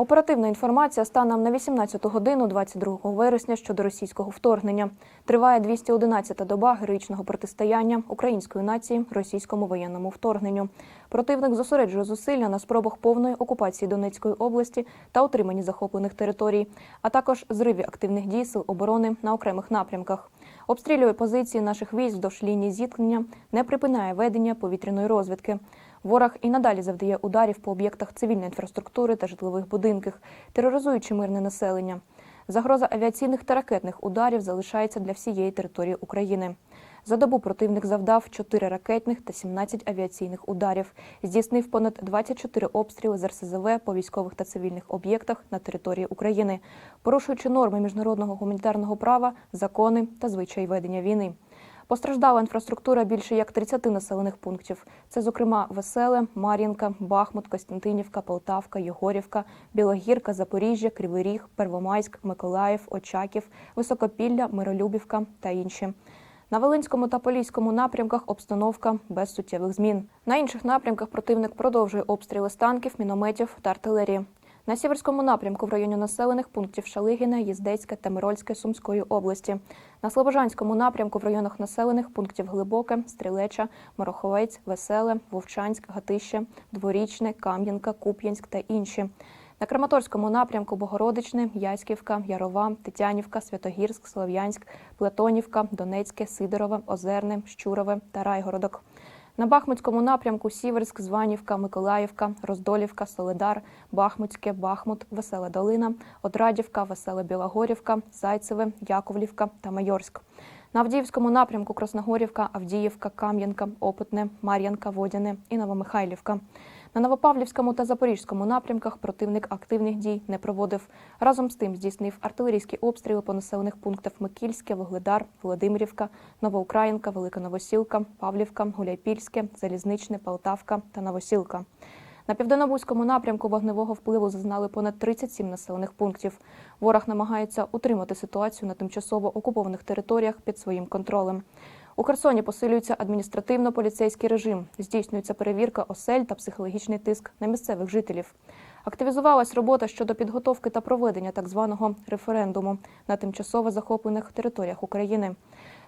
Оперативна інформація станом на 18 годину 22 вересня щодо російського вторгнення. Триває 211-та доба героїчного протистояння української нації російському воєнному вторгненню. Противник зосереджує зусилля на спробах повної окупації Донецької області та утриманні захоплених територій, а також зриві активних дій сил оборони на окремих напрямках. Обстрілює позиції наших військ вздовж лінії зіткнення, не припиняє ведення повітряної розвідки. Ворог і надалі завдає ударів по об'єктах цивільної інфраструктури та житлових будинках, тероризуючи мирне населення. Загроза авіаційних та ракетних ударів залишається для всієї території України. За добу противник завдав 4 ракетних та 17 авіаційних ударів, здійснив понад 24 обстріли з РСЗВ по військових та цивільних об'єктах на території України, порушуючи норми міжнародного гуманітарного права, закони та звичаї ведення війни. Постраждала інфраструктура більше як 30 населених пунктів. Це, зокрема, Веселе, Мар'їнка, Бахмут, Костянтинівка, Полтавка, Єгорівка, Білогірка, Запоріжжя, Кривий Ріг, Первомайськ, Миколаїв, Очаків, Високопілля, Миролюбівка та інші. На Волинському та Поліському напрямках обстановка без суттєвих змін. На інших напрямках противник продовжує обстріли з танків, мінометів та артилерії. На сіверському напрямку в районі населених пунктів Шалигіна, Їздецьке та Мирольське Сумської області. На Слобожанському напрямку в районах населених пунктів Глибоке, Стрілеча, Мороховець, Веселе, Вовчанськ, Гатище, Дворічне, Кам'янка, Куп'янськ та інші. На Краматорському напрямку Богородичне, Яськівка, Ярова, Тетянівка, Святогірськ, Слов'янськ, Плетонівка, Донецьке, Сидорове, Озерне, Щурове та Райгородок. На Бахмутському напрямку Сіверськ, Званівка, Миколаївка, Роздолівка, Соледар, Бахмутське, Бахмут, Весела Долина, Одрадівка, Весела Білогорівка, Зайцеве, Яковлівка та Майорськ. На Авдіївському напрямку Красногорівка, Авдіївка, Кам'янка, Опитне, Мар'янка, Водяне і Новомихайлівка. На Новопавлівському та Запорізькому напрямках противник активних дій не проводив. Разом з тим здійснив артилерійські обстріли по населених пунктах Микільське, Вугледар, Володимирівка, Новоукраїнка, Велика Новосілка, Павлівка, Гуляйпільське, Залізничне, Полтавка та Новосілка. На південнобузькому напрямку вогневого впливу зазнали понад 37 населених пунктів. Ворог намагається утримати ситуацію на тимчасово окупованих територіях під своїм контролем. У Херсоні посилюється адміністративно-поліцейський режим, здійснюється перевірка осель та психологічний тиск на місцевих жителів. Активізувалась робота щодо підготовки та проведення так званого референдуму на тимчасово захоплених територіях України.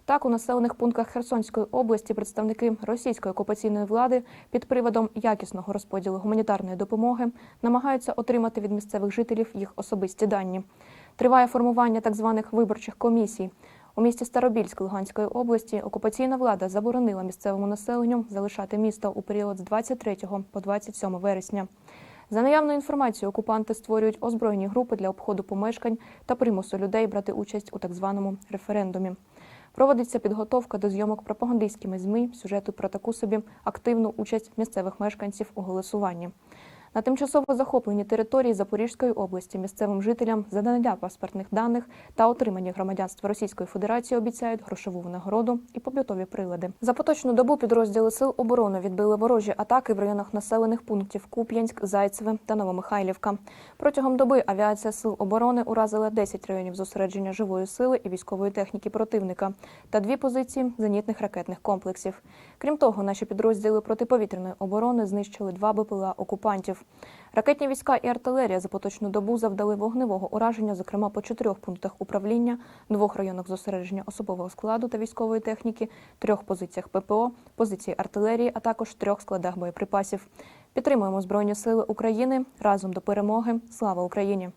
Так, у населених пунктах Херсонської області представники російської окупаційної влади під приводом якісного розподілу гуманітарної допомоги намагаються отримати від місцевих жителів їх особисті дані. Триває формування так званих виборчих комісій. У місті Старобільськ Луганської області окупаційна влада заборонила місцевому населенню залишати місто у період з 23 по 27 вересня. За наявною інформацією, окупанти створюють озброєні групи для обходу помешкань та примусу людей брати участь у так званому референдумі. Проводиться підготовка до зйомок пропагандистськими ЗМІ сюжету про таку собі активну участь місцевих мешканців у голосуванні. На тимчасово захопленій території Запорізької області місцевим жителям за надання паспортних даних та отримання громадянства Російської Федерації обіцяють грошову винагороду і побутові прилади. За поточну добу підрозділи сил оборони відбили ворожі атаки в районах населених пунктів Куп'янськ, Зайцеве та Новомихайлівка. Протягом доби авіація сил оборони уразила 10 районів зосередження живої сили і військової техніки противника та дві позиції зенітних ракетних комплексів. Крім того, наші підрозділи протиповітряної оборони знищили два БПЛА окупантів. Ракетні війська і артилерія за поточну добу завдали вогневого ураження, зокрема по чотирьох пунктах управління, двох районах зосередження особового складу та військової техніки, трьох позиціях ППО, позиції артилерії, а також трьох складах боєприпасів. Підтримуємо Збройні Сили України разом до перемоги. Слава Україні!